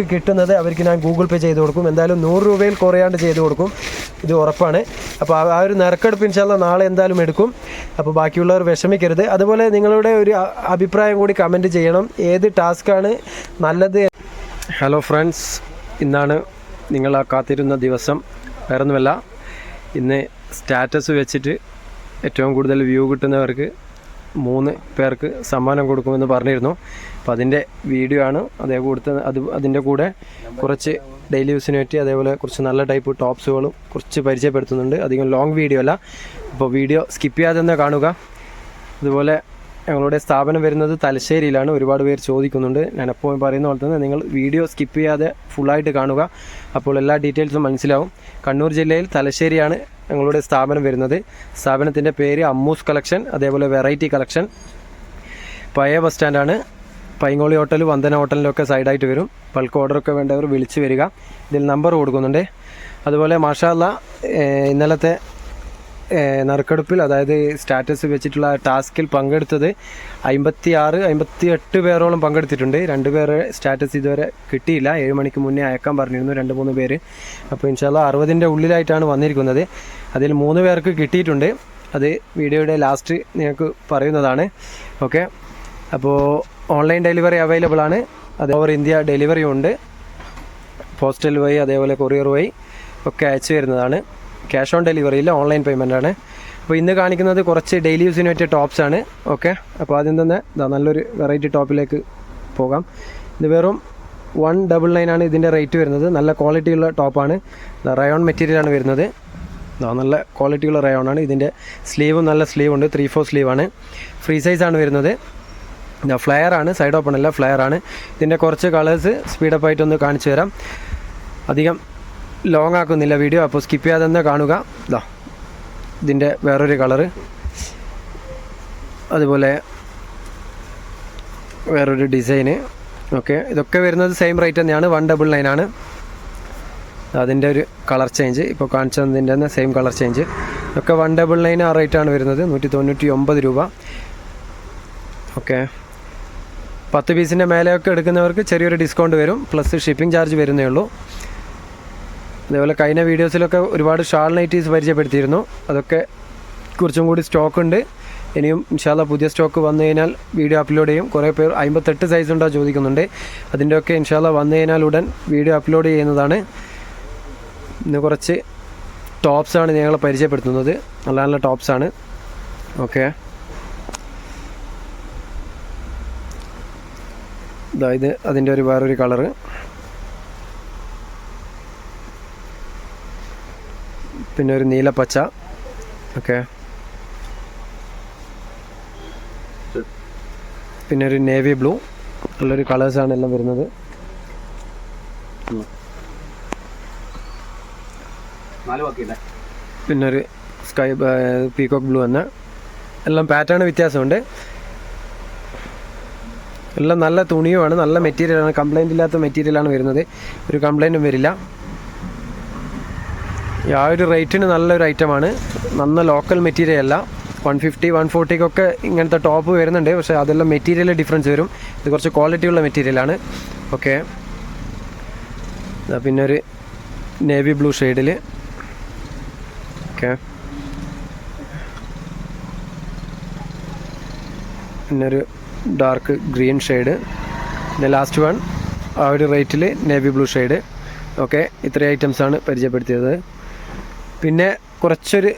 കിട്ടുന്നത് അവർക്ക് ഞാൻ ഗൂഗിൾ പേ ചെയ്ത് കൊടുക്കും. എന്തായാലും നൂറ് രൂപയിൽ കുറയാണ്ട് ചെയ്ത് കൊടുക്കും. ഇത് ഉറപ്പാണ്. അപ്പോൾ ആ- ഒരു നറുക്കെടുപ്പ് ഇൻഷാല്ല നാളെ എന്തായാലും എടുക്കും. അപ്പോൾ ബാക്കിയുള്ളവർ വിഷമിക്കരുത്. അതുപോലെ നിങ്ങളുടെ ഒരു അഭിപ്രായം കൂടി കമന്റ് ചെയ്യണം. ഏത് ടാസ്ക്കാണ് നല്ലത്? ഹലോ ഫ്രണ്ട്സ് ഇന്നാണ് നിങ്ങൾ ആ കാത്തിരുന്ന ദിവസം. വേറൊന്നുമല്ല ഇന്ന് സ്റ്റാറ്റസ് വെച്ചിട്ട് ഏറ്റവും കൂടുതൽ വ്യൂ കിട്ടുന്നവർക്ക് മൂന്ന് പേർക്ക് സമ്മാനം കൊടുക്കുമെന്ന് പറഞ്ഞിരുന്നു. അപ്പോൾ അതിന്റെ വീഡിയോ ആണ് അതേ കൂടുതൽ അത് അതിന്റെ കൂടെ കുറച്ച് ഡെയിലി യൂസിന് പറ്റി അതേപോലെ കുറച്ച് നല്ല ടൈപ്പ് ടോപ്സുകളും കുറച്ച് പരിചയപ്പെടുത്തുന്നുണ്ട്. അധികം ലോങ് വീഡിയോ അല്ല. അപ്പോൾ വീഡിയോ സ്കിപ്പ് ചെയ്യാതെ തന്നെ കാണുക. അതുപോലെ ഞങ്ങളുടെ സ്ഥാപനം വരുന്നത് തലശ്ശേരിയിലാണ്. ഒരുപാട് പേർ ചോദിക്കുന്നുണ്ട്. ഞാൻ എപ്പോഴും പറയുന്ന പോലെ തന്നെ നിങ്ങൾ വീഡിയോ സ്കിപ്പ് ചെയ്യാതെ ഫുള്ളായിട്ട് കാണുക. അപ്പോൾ എല്ലാ ഡീറ്റെയിൽസും മനസ്സിലാവും. കണ്ണൂർ ജില്ലയിൽ തലശ്ശേരിയാണ് ഞങ്ങളുടെ സ്ഥാപനം വരുന്നത്. സ്ഥാപനത്തിന്റെ പേര് അമ്മൂസ് കളക്ഷൻ അതേപോലെ വെറൈറ്റി കളക്ഷൻ. പഴയ ബസ് സ്റ്റാൻഡാണ്. പൈങ്ങോളി ഹോട്ടൽ വന്ദന ഹോട്ടലിലൊക്കെ സൈഡായിട്ട് വരും. ബൾക്ക് ഓർഡറൊക്കെ വേണ്ടവർ വിളിച്ച് വരിക. ഇതിൽ നമ്പർ കൊടുക്കുന്നുണ്ട്. അതുപോലെ മാഷാല്ല ഇന്നലത്തെ നറുക്കെടുപ്പിൽ അതായത് സ്റ്റാറ്റസ് വെച്ചിട്ടുള്ള ടാസ്കിൽ പങ്കെടുത്തത് അമ്പത്തി ആറ് അമ്പത്തി എട്ട് പേരോളം പങ്കെടുത്തിട്ടുണ്ട്. രണ്ട് പേര് സ്റ്റാറ്റസ് ഇതുവരെ കിട്ടിയില്ല. ഏഴ് മണിക്ക് മുന്നേ അയക്കാൻ പറഞ്ഞിരുന്നു രണ്ട് മൂന്ന് പേര്. അപ്പോൾ ഇൻഷാല്ല അറുപതിന്റെ ഉള്ളിലായിട്ടാണ് വന്നിരിക്കുന്നത്. അതിൽ മൂന്ന് പേർക്ക് കിട്ടിയിട്ടുണ്ട്. അത് വീഡിയോയുടെ ലാസ്റ്റ് നിങ്ങൾക്ക് പറയുന്നതാണ്. ഓക്കെ? അപ്പോൾ ഓൺലൈൻ ഡെലിവറി അവൈലബിൾ ആണ്. അത് ഓവർ ഇന്ത്യ ഡെലിവറി ഉണ്ട്. പോസ്റ്റൽ വഴി അതേപോലെ കൊറിയർ വഴി ഒക്കെ അയച്ചു വരുന്നതാണ് ക്യാഷ് ഓൺ ഡെലിവറി ഇല്ല ഓൺലൈൻ പേയ്മെന്റ് ആണ്. അപ്പോൾ ഇന്ന് കാണിക്കുന്നത് കുറച്ച് ഡെയിലി യൂസിന് പറ്റിയ ടോപ്സ് ആണ്. ഓക്കെ? അപ്പോൾ ആദ്യം തന്നെ നല്ലൊരു വെറൈറ്റി ടോപ്പിലേക്ക് പോകാം. ഇത് വെറും വൺ ഡബിൾ നയൻ ആണ് ഇതിന്റെ റേറ്റ് വരുന്നത്. നല്ല ക്വാളിറ്റിയുള്ള ടോപ്പാണ് റയോൺ മെറ്റീരിയലാണ് വരുന്നത്. നല്ല ക്വാളിറ്റിയുള്ള ആണ്. ഇതിന്റെ സ്ലീവും നല്ല സ്ലീവ് ഉണ്ട്. ത്രീ ഫോർ സ്ലീവ് ആണ്. ഫ്രീ സൈസ് ആണ് വരുന്നത്. ഫ്ലെയർ ആണ്. സൈഡ് ഓപ്പൺ അല്ല ഫ്ലെയർ ആണ്. ഇതിന്റെ കുറച്ച് കളേഴ്സ് സ്പീഡപ്പായിട്ടൊന്ന് കാണിച്ചു തരാം. അധികം ലോങ് ആക്കുന്നില്ല വീഡിയോ അപ്പോൾ സ്കിപ്പ് ചെയ്യാതെ തന്നെ കാണുക. ഇതാ ഇതിന്റെ വേറൊരു കളറ് അതുപോലെ വേറൊരു ഡിസൈന് ഓക്കെ ഇതൊക്കെ വരുന്നത് സെയിം റേറ്റ് തന്നെയാണ് വൺ ഡബിൾ നയൻ ആണ്. അതിന്റെ ഒരു കളർ ചേഞ്ച് ഇപ്പോൾ കാണിച്ചതിന്റെ തന്നെ സെയിം കളർ ചേഞ്ച് ഇതൊക്കെ വൺ ഡബിൾ നയൻ ആ റേറ്റാണ് വരുന്നത് നൂറ്റി തൊണ്ണൂറ്റി ഒമ്പത് രൂപ. ഓക്കെ പത്ത് പീസിന്റെ മേലെയൊക്കെ എടുക്കുന്നവർക്ക് ചെറിയൊരു ഡിസ്കൗണ്ട് വരും പ്ലസ് ഷിപ്പിംഗ് ചാർജ് വരുന്നേ ഉള്ളൂ. അതേപോലെ കഴിഞ്ഞ വീഡിയോസിലൊക്കെ ഒരുപാട് ഷാൾ നൈറ്റീസ് പരിചയപ്പെടുത്തിയിരുന്നു. അതൊക്കെ കുറച്ചും കൂടി സ്റ്റോക്ക് ഉണ്ട്. ഇനിയും ഇൻഷാല്ല പുതിയ സ്റ്റോക്ക് വന്നു കഴിഞ്ഞാൽ വീഡിയോ അപ്ലോഡ് ചെയ്യും. കുറേ പേർ അമ്പത്തെട്ട് സൈസ് ഉണ്ടോ ചോദിക്കുന്നുണ്ട്. അതിന്റെയൊക്കെ ഇൻഷാല്ല വന്നു കഴിഞ്ഞാൽ ഉടൻ വീഡിയോ അപ്ലോഡ് ചെയ്യുന്നതാണ്. ഇന്ന് കുറച്ച് ടോപ്സാണ് ഞങ്ങൾ പരിചയപ്പെടുത്തുന്നത്. നല്ല നല്ല ടോപ്സാണ് ഓക്കെ ഇതായത് അതിന്റെ ഒരു വേറൊരു കളറ് പിന്നെ ഒരു നീലപ്പച്ച ഓക്കെ. പിന്നെ ഒരു നേവി ബ്ലൂ. നല്ലൊരു കളേഴ്സാണ് എല്ലാം വരുന്നത്. പിന്നെ ഒരു സ്കൈ പീകോക്ക് ബ്ലൂ എന്ന എല്ലാം പാറ്റേൺ വ്യത്യാസമുണ്ട്. എല്ലാം നല്ല തുണിയുമാണ്. നല്ല മെറ്റീരിയലാണ് കംപ്ലൈന്റ് ഇല്ലാത്ത മെറ്റീരിയലാണ് വരുന്നത്. ഒരു കംപ്ലൈന്റും വരില്ല. ആ ഒരു റേറ്റിന് നല്ലൊരു ഐറ്റമാണ് നല്ല ലോക്കൽ മെറ്റീരിയൽ അല്ല. വൺ ഫിഫ്റ്റി വൺ ഫോർട്ടിക്കൊക്കെ ഇങ്ങനത്തെ ടോപ്പ് വരുന്നുണ്ട്. പക്ഷേ അതെല്ലാം മെറ്റീരിയൽ ഡിഫറൻസ് വരും. ഇത് കുറച്ച് ക്വാളിറ്റി ഉള്ള മെറ്റീരിയലാണ് ഓക്കെ പിന്നെ ഒരു നേവി ബ്ലൂ ഷെയ്ഡിൽ ഓക്കെ പിന്നെ ഒരു ഡാർക്ക് ഗ്രീൻ ഷെയ്ഡ് പിന്നെ ലാസ്റ്റ് വൺ ആ ഒരു റേറ്റിൽ നേവി ബ്ലൂ ഷെയ്ഡ് ഓക്കെ ഇത്രയും ഐറ്റംസാണ് പരിചയപ്പെടുത്തിയത്. പിന്നെ കുറച്ചൊരു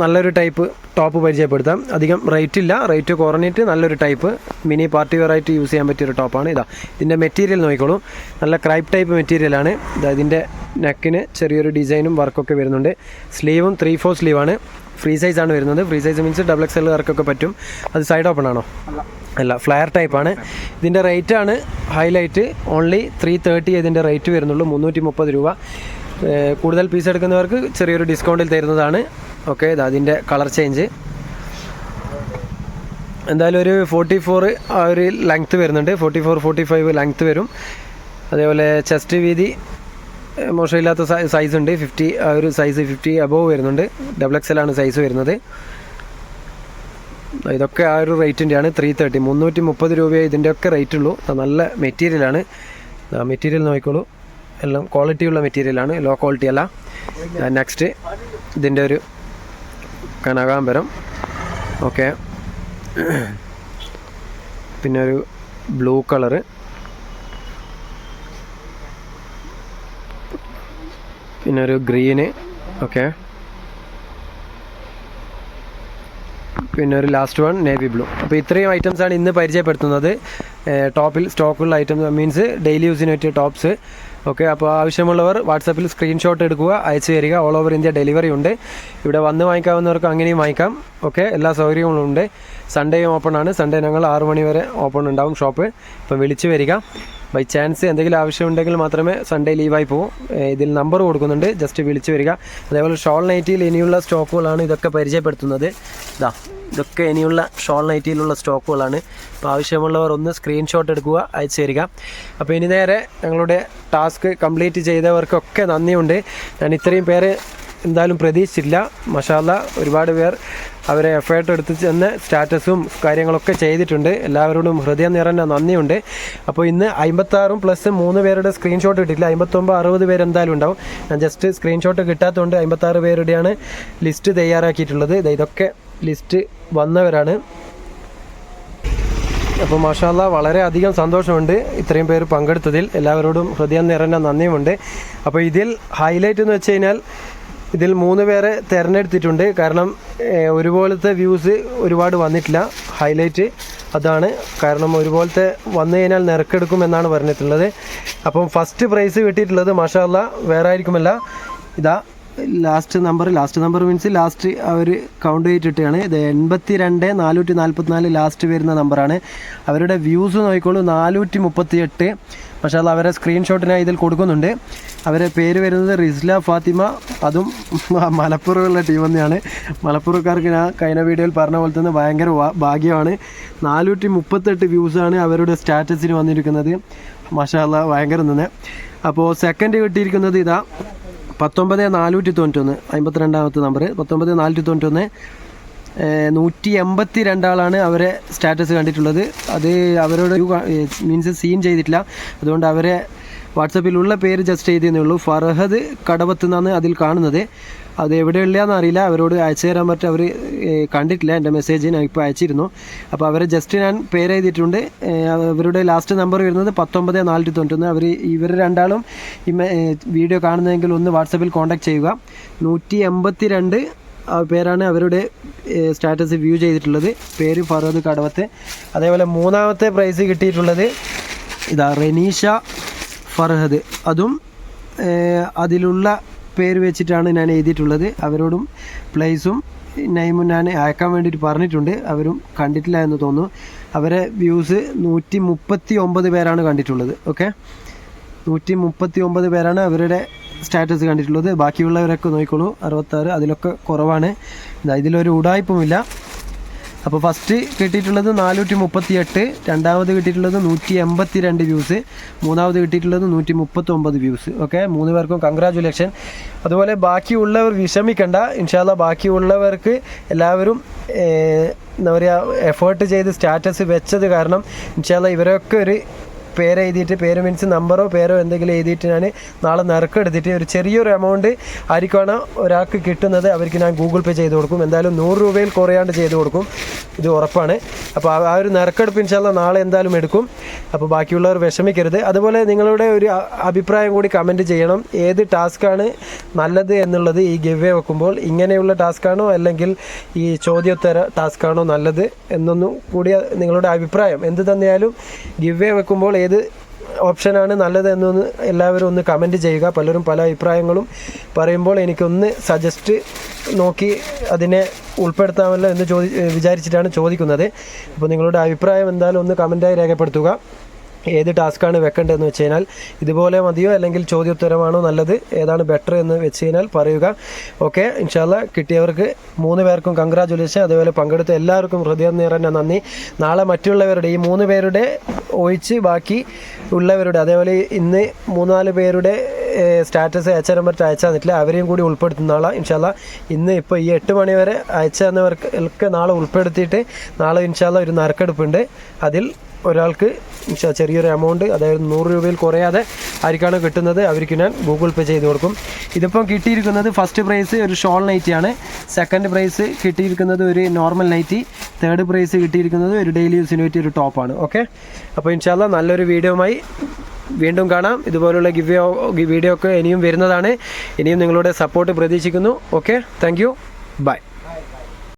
നല്ലൊരു ടൈപ്പ് ടോപ്പ് പരിചയപ്പെടുത്താം. അധികം റേറ്റ് ഇല്ല. റേറ്റ് കുറഞ്ഞിട്ട് നല്ലൊരു ടൈപ്പ് മിനി പാർട്ടി വെയർ ആയിട്ട് യൂസ് ചെയ്യാൻ പറ്റിയൊരു ടോപ്പാണ് ഇതാ ഇതിന്റെ മെറ്റീരിയൽ നോക്കിക്കോളൂ. നല്ല ക്രൈപ്പ് ടൈപ്പ് മെറ്റീരിയലാണ് ഇതാ ഇതിന്റെ നെക്കിന് ചെറിയൊരു ഡിസൈനും വർക്കൊക്കെ വരുന്നുണ്ട്. സ്ലീവും ത്രീ ഫോർ സ്ലീവാണ് ഫ്രീ സൈസ് ആണ് വരുന്നത്. Free size means double X L വർക്കൊക്കെ പറ്റും. അത് സൈഡ് ഓപ്പൺ ആണോ? അല്ല ഫ്ലയർ ടൈപ്പാണ് ഇതിന്റെ റേറ്റാണ് ഹൈലൈറ്റ് ഓൺലി ത്രീ തേർട്ടി ഇതിന്റെ റേറ്റ് വരുന്നുള്ളൂ. മുന്നൂറ്റി മുപ്പത് രൂപ. കൂടുതൽ പീസ് എടുക്കുന്നവർക്ക് ചെറിയൊരു ഡിസ്കൗണ്ടിൽ തരുന്നതാണ്. ഓക്കെ ഇത് അതിന്റെ കളർ ചേഞ്ച്. എന്തായാലും ഒരു ഫോർട്ടി ഫോർ ആ ഒരു ലെങ്ത്ത് വരുന്നുണ്ട്. Forty four forty five length വരും. അതേപോലെ ചെസ്റ്റ് വീതി മോശമില്ലാത്ത സൈസ് ഉണ്ട്. ഫിഫ്റ്റി ആ ഒരു സൈസ് ഫിഫ്റ്റി അബോവ് വരുന്നുണ്ട്. ഡബിൾ എക്സ് എൽ ആണ് സൈസ് വരുന്നത്. ഇതൊക്കെ ആ ഒരു റേറ്റിന്റെയാണ് ത്രീ തേർട്ടി മുന്നൂറ്റി മുപ്പത് രൂപയെ ഇതിന്റെയൊക്കെ റേറ്റ് ഉള്ളൂ. അത് നല്ല മെറ്റീരിയലാണ് മെറ്റീരിയൽ നോക്കിക്കോളൂ. എല്ലാം ക്വാളിറ്റി ഉള്ള മെറ്റീരിയലാണ് ലോ ക്വാളിറ്റി അല്ല. നെക്സ്റ്റ് ഇതിന്റെ ഒരു കനകാംബരം. ഓക്കെ പിന്നെ ഒരു ബ്ലൂ കളറ് പിന്നെ ഒരു ഗ്രീന് ഓക്കെ പിന്നെ ഒരു ലാസ്റ്റ് വൺ നേവി ബ്ലൂ അപ്പോൾ ഇത്രയും ഐറ്റംസ് ആണ് ഇന്ന് പരിചയപ്പെടുത്തുന്നത്. ടോപ്പിൽ സ്റ്റോക്കുള്ള ഐറ്റംസ് മീൻസ് ഡെയിലി യൂസിന് പറ്റിയ ടോപ്സ് ഓക്കെ അപ്പോൾ ആവശ്യമുള്ളവർ വാട്സാപ്പിൽ സ്ക്രീൻഷോട്ട് എടുക്കുക അയച്ചു തരിക. ഓൾ ഓവർ ഇന്ത്യ ഡെലിവറി ഉണ്ട്. ഇവിടെ വന്ന് വാങ്ങിക്കാവുന്നവർക്ക് അങ്ങനെയും വാങ്ങിക്കാം. ഓക്കെ എല്ലാ സൗകര്യങ്ങളും ഉണ്ട്. സൺഡേയും ഓപ്പൺ ആണ്. സൺഡേ ഞങ്ങൾ ആറു മണി വരെ ഓപ്പൺ ഉണ്ടാവും ഷോപ്പ് ഇപ്പം വിളിച്ചു വരിക. ബൈ ചാൻസ് എന്തെങ്കിലും ആവശ്യമുണ്ടെങ്കിൽ മാത്രമേ സൺഡേ ലീവായി പോകും ഇതിൽ നമ്പർ കൊടുക്കുന്നുണ്ട്. ജസ്റ്റ് വിളിച്ചു വരിക. അതേപോലെ ഷോൾ നൈറ്റിയിൽ ഇനിയുള്ള സ്റ്റോക്കുകളാണ് ഇതൊക്കെ പരിചയപ്പെടുത്തുന്നത്. ഇതാ ഇതൊക്കെ ഇനിയുള്ള ഷോൾ നൈറ്റിയിലുള്ള സ്റ്റോക്കുകളാണ്. അപ്പോൾ ആവശ്യമുള്ളവർ ഒന്ന് സ്ക്രീൻഷോട്ട് എടുക്കുക അയച്ചു തരിക. അപ്പോൾ ഇനി നേരെ ഞങ്ങളുടെ ടാസ്ക് കംപ്ലീറ്റ് ചെയ്തവർക്കൊക്കെ നന്ദിയുണ്ട്. ഞാൻ ഇത്രയും പേര് എന്തായാലും പ്രതീക്ഷിച്ചില്ല. മഷാല ഒരുപാട് പേർ അവരെ എഫേർട്ട് എടുത്ത് ചെന്ന് സ്റ്റാറ്റസും കാര്യങ്ങളൊക്കെ ചെയ്തിട്ടുണ്ട്. എല്ലാവരോടും ഹൃദയം നിറഞ്ഞ നന്ദിയുണ്ട്. അപ്പോൾ ഇന്ന് അമ്പത്താറും പ്ലസ് മൂന്ന് പേരുടെ സ്ക്രീൻഷോട്ട് കിട്ടിയില്ല അമ്പത്തൊമ്പത് അറുപത് പേര് എന്തായാലും ഉണ്ടാവും. ഞാൻ ജസ്റ്റ് സ്ക്രീൻഷോട്ട് കിട്ടാത്തതുകൊണ്ട് അമ്പത്താറ് പേരുടെയാണ് ലിസ്റ്റ് തയ്യാറാക്കിയിട്ടുള്ളത്. ഇതൊക്കെ ലിസ്റ്റ് വന്നവരാണ്. അപ്പോൾ മാഷാല്ല വളരെ അധികം സന്തോഷമുണ്ട് ഇത്രയും പേര് പങ്കെടുത്തതിൽ. എല്ലാവരോടും ഹൃദയം നിറഞ്ഞ നന്ദിയുമുണ്ട്. അപ്പോൾ ഇതിൽ ഹൈലൈറ്റ് എന്ന് വെച്ച് കഴിഞ്ഞാൽ ഇതിൽ മൂന്ന് പേരെ തിരഞ്ഞെടുത്തിട്ടുണ്ട്. കാരണം ഒരുപോലത്തെ വ്യൂസ് ഒരുപാട് വന്നിട്ടില്ല. ഹൈലൈറ്റ് അതാണ്. കാരണം ഒരുപോലത്തെ വന്നു കഴിഞ്ഞാൽ നിരക്കെടുക്കുമെന്നാണ് പറഞ്ഞിട്ടുള്ളത്. അപ്പം ഫസ്റ്റ് പ്രൈസ് കിട്ടിയിട്ടുള്ളത് മാഷാല്ല വേറെ ആയിരിക്കുമല്ല ഇതാ last number last number means last അവർ കൗണ്ട് ചെയ്തിട്ടാണ് ഇത് എൺപത്തി രണ്ട് നാനൂറ്റി നാൽപ്പത്തിനാല് ലാസ്റ്റ് വരുന്ന നമ്പറാണ് അവരുടെ വ്യൂസ് നോക്കിക്കോളൂ നാനൂറ്റി മുപ്പത്തി എട്ട് പക്ഷേ അത് അവരെ സ്ക്രീൻഷോട്ടിനായി ഇതിൽ കൊടുക്കുന്നുണ്ട്. അവരെ പേര് വരുന്നത് റിസ്ല ഫാത്തിമ അതും മലപ്പുറമുള്ള ടീം തന്നെയാണ്. മലപ്പുറക്കാർക്ക് ഞാൻ കഴിഞ്ഞ വീഡിയോയിൽ പറഞ്ഞ പോലെ തന്നെ ഭയങ്കര ഭാഗ്യമാണ്. നാനൂറ്റി മുപ്പത്തെട്ട് വ്യൂസാണ് അവരുടെ സ്റ്റാറ്റസിന് വന്നിരിക്കുന്നത്. മഷാല്ല ഭയങ്കര നിന്ന് അപ്പോൾ സെക്കൻഡ് കിട്ടിയിരിക്കുന്നത് ഇതാ. പത്തൊമ്പത് നാനൂറ്റി തൊണ്ണൂറ്റൊന്ന് അമ്പത്തിരണ്ടാമത്തെ നമ്പർ പത്തൊമ്പത് നാനൂറ്റി തൊണ്ണൂറ്റൊന്ന് നൂറ്റി എൺപത്തി രണ്ടാളാണ് അവരെ സ്റ്റാറ്റസ് കണ്ടിട്ടുള്ളത്. അത് അവരോട് മീൻസ് സീൻ ചെയ്തിട്ടില്ല. അതുകൊണ്ട് അവരെ വാട്സപ്പിലുള്ള പേര് ജസ്റ്റ് ചെയ്തേ ഉള്ളൂ. ഫർഹദ് കടവത്ത് നിന്നാണ് അതിൽ കാണുന്നത്. അത് എവിടെ എവിടെയുള്ളതെന്ന് അറിയില്ല. അവരോട് അയച്ചു തരാൻ പറ്റും അവർ കണ്ടിട്ടില്ല. എന്റെ മെസ്സേജ് ഞാൻ ഇപ്പോൾ അയച്ചിരുന്നു. അപ്പോൾ അവരെ ജസ്റ്റ് ഞാൻ പേര് എഴുതിയിട്ടുണ്ട് അവരുടെ ലാസ്റ്റ് നമ്പർ വരുന്നത് പത്തൊമ്പത് നാനൂറ്റി തൊണ്ണൂറ്റൊന്ന്. അവർ ഇവർ രണ്ടാളും ഈ വീഡിയോ കാണുന്നതെങ്കിൽ ഒന്ന് വാട്സപ്പിൽ കോൺടാക്ട് ചെയ്യുക. നൂറ്റി എൺപത്തി രണ്ട് പേരാണ് അവരുടെ സ്റ്റാറ്റസ് വ്യൂ ചെയ്തിട്ടുള്ളത്. പേര് ഫറോദ് കടവത്ത്. അതേപോലെ മൂന്നാമത്തെ പ്രൈസ് കിട്ടിയിട്ടുള്ളത് ഇതാ റെനീഷ ഫർഹദ്. അതും അതിലുള്ള പേര് വെച്ചിട്ടാണ് ഞാൻ എഴുതിയിട്ടുള്ളത്. അവരോടും പ്ലേസും നെയിമും ഞാൻ അയക്കാൻ വേണ്ടിയിട്ട് പറഞ്ഞിട്ടുണ്ട്. അവരും കണ്ടിട്ടില്ല എന്ന് തോന്നുന്നു. അവരെ വ്യൂസ് നൂറ്റി മുപ്പത്തി ഒമ്പത് പേരാണ് കണ്ടിട്ടുള്ളത്. ഓക്കെ നൂറ്റി മുപ്പത്തി ഒമ്പത് പേരാണ് അവരുടെ സ്റ്റാറ്റസ് കണ്ടിട്ടുള്ളത്. ബാക്കിയുള്ളവരൊക്കെ നോക്കിക്കോളൂ. അറുപത്താറ് അതിലൊക്കെ കുറവാണ്. ഇതാ ഇതിലൊരു ഉടായ്പുമില്ല അപ്പോൾ ഫസ്റ്റ് കിട്ടിയിട്ടുള്ളത് നാനൂറ്റി മുപ്പത്തി എട്ട് രണ്ടാമത് കിട്ടിയിട്ടുള്ളത് നൂറ്റി എൺപത്തി രണ്ട് വ്യൂസ് മൂന്നാമത് കിട്ടിയിട്ടുള്ളത് നൂറ്റി മുപ്പത്തി ഒമ്പത് വ്യൂസ് ഓക്കെ മൂന്ന് പേർക്കും കൺഗ്രാജുലേഷൻ അതുപോലെ ബാക്കിയുള്ളവർ വിഷമിക്കണ്ട. ഇൻഷാല്ല ബാക്കിയുള്ളവർക്ക് എല്ലാവരും എന്താ പറയുക എഫേർട്ട് ചെയ്ത് സ്റ്റാറ്റസ് വെച്ചത് കാരണം ഇൻഷാല്ല ഇവരൊക്കെ ഒരു പേര് എഴുതിയിട്ട് പേര് മീൻസ് നമ്പറോ പേരോ എന്തെങ്കിലും എഴുതിയിട്ട് ഞാൻ നാളെ നറുക്കെടുത്തിട്ട് ഒരു ചെറിയൊരു എമൗണ്ട് ആയിരിക്കുമാണ് ഒരാൾക്ക് കിട്ടുന്നത്. അവർക്ക് ഞാൻ ഗൂഗിൾ പേ ചെയ്ത് കൊടുക്കും. എന്തായാലും നൂറ് രൂപയിൽ കുറയാണ്ട് ചെയ്ത് കൊടുക്കും. ഇത് ഉറപ്പാണ്. അപ്പോൾ ആ- ആ ഒരു നറുക്കെടുപ്പ് ഇൻഷാല്ല നാളെ എന്തായാലും എടുക്കും. അപ്പോൾ ബാക്കിയുള്ളവർ വിഷമിക്കരുത്. അതുപോലെ നിങ്ങളുടെ ഒരു അഭിപ്രായം കൂടി കമന്റ് ചെയ്യണം. ഏത് ടാസ്ക്കാണ് നല്ലത് എന്നുള്ളത് ഈ ഗിവ് വെക്കുമ്പോൾ ഇങ്ങനെയുള്ള ടാസ്ക്കാണോ അല്ലെങ്കിൽ ഈ ചോദ്യോത്തര ടാസ്ക്കാണോ നല്ലത് എന്നൊന്നും കൂടി നിങ്ങളുടെ അഭിപ്രായം. എന്ത് തന്നെയാലും ഗിവ് വെക്കുമ്പോൾ ഏത് ഓപ്ഷനാണ് നല്ലതെന്ന് എന്നൊന്ന് എല്ലാവരും ഒന്ന് കമന്റ് ചെയ്യുക. പലരും പല അഭിപ്രായങ്ങളും പറയുമ്പോൾ എനിക്കൊന്ന് സജസ്റ്റ് നോക്കി അതിനെ ഉൾപ്പെടുത്താമല്ലോ എന്ന് ചോദി വിചാരിച്ചിട്ടാണ് ചോദിക്കുന്നത്. അപ്പോൾ നിങ്ങളുടെ അഭിപ്രായം എന്തായാലും ഒന്ന് കമന്റായി രേഖപ്പെടുത്തുക. ഏത് ടാസ്ക്കാണ് വെക്കേണ്ടതെന്ന് വെച്ച് കഴിഞ്ഞാൽ ഇതുപോലെ മതിയോ അല്ലെങ്കിൽ ചോദ്യോത്തരമാണോ നല്ലത്? ഏതാണ് ബെറ്റർ എന്ന് വെച്ച് കഴിഞ്ഞാൽ പറയുക. ഓക്കെ ഇൻഷാല്ല കിട്ടിയവർക്ക് മൂന്ന് പേർക്കും കൺഗ്രാജുലേഷൻ അതുപോലെ പങ്കെടുത്ത എല്ലാവർക്കും ഹൃദയം നിറഞ്ഞ നന്ദി. നാളെ മറ്റുള്ളവരുടെ ഈ മൂന്ന് പേരുടെ ഒഴിച്ച് ബാക്കി ഉള്ളവരുടെ അതേപോലെ ഇന്ന് മൂന്നാൽ പേരുടെ സ്റ്റാറ്റസ് അയച്ചു തരാൻ പറ്റും അയച്ചാൽ തന്നിട്ടില്ല. അവരെയും കൂടി ഉൾപ്പെടുത്തുന്ന ആളാണ് ഇൻഷാല്ല ഇന്ന് ഇപ്പോൾ ഈ എട്ട് മണി വരെ അയച്ചു തന്നവർക്ക് നാളെ ഉൾപ്പെടുത്തിയിട്ട് നാളെ ഇൻഷാല്ല ഒരു നറുക്കെടുപ്പുണ്ട്. അതിൽ ഒരാൾക്ക് ചെറിയൊരു എമൗണ്ട് അതായത് നൂറ് രൂപയിൽ കുറയാതെ ആർക്കാണ് കിട്ടുന്നത് അവർക്ക് ഞാൻ ഗൂഗിൾ പേ ചെയ്ത് കൊടുക്കും. ഇതിപ്പം കിട്ടിയിരിക്കുന്നത് ഫസ്റ്റ് പ്രൈസ് ഒരു ഷോൾ നൈറ്റി ആണ്. സെക്കൻഡ് പ്രൈസ് കിട്ടിയിരിക്കുന്നത് ഒരു നോർമൽ നൈറ്റി തേർഡ് പ്രൈസ് കിട്ടിയിരിക്കുന്നത് ഒരു ഡെയിലി യൂസിന് പറ്റിയ ഒരു ടോപ്പാണ് ഓക്കെ അപ്പോൾ ഇൻഷാല്ല നല്ലൊരു വീഡിയോയുമായി വീണ്ടും കാണാം. ഇതുപോലുള്ള ഗിവ്യോ വീഡിയോ ഒക്കെ ഇനിയും വരുന്നതാണ്. ഇനിയും നിങ്ങളുടെ സപ്പോർട്ട് പ്രതീക്ഷിക്കുന്നു. Okay thank you by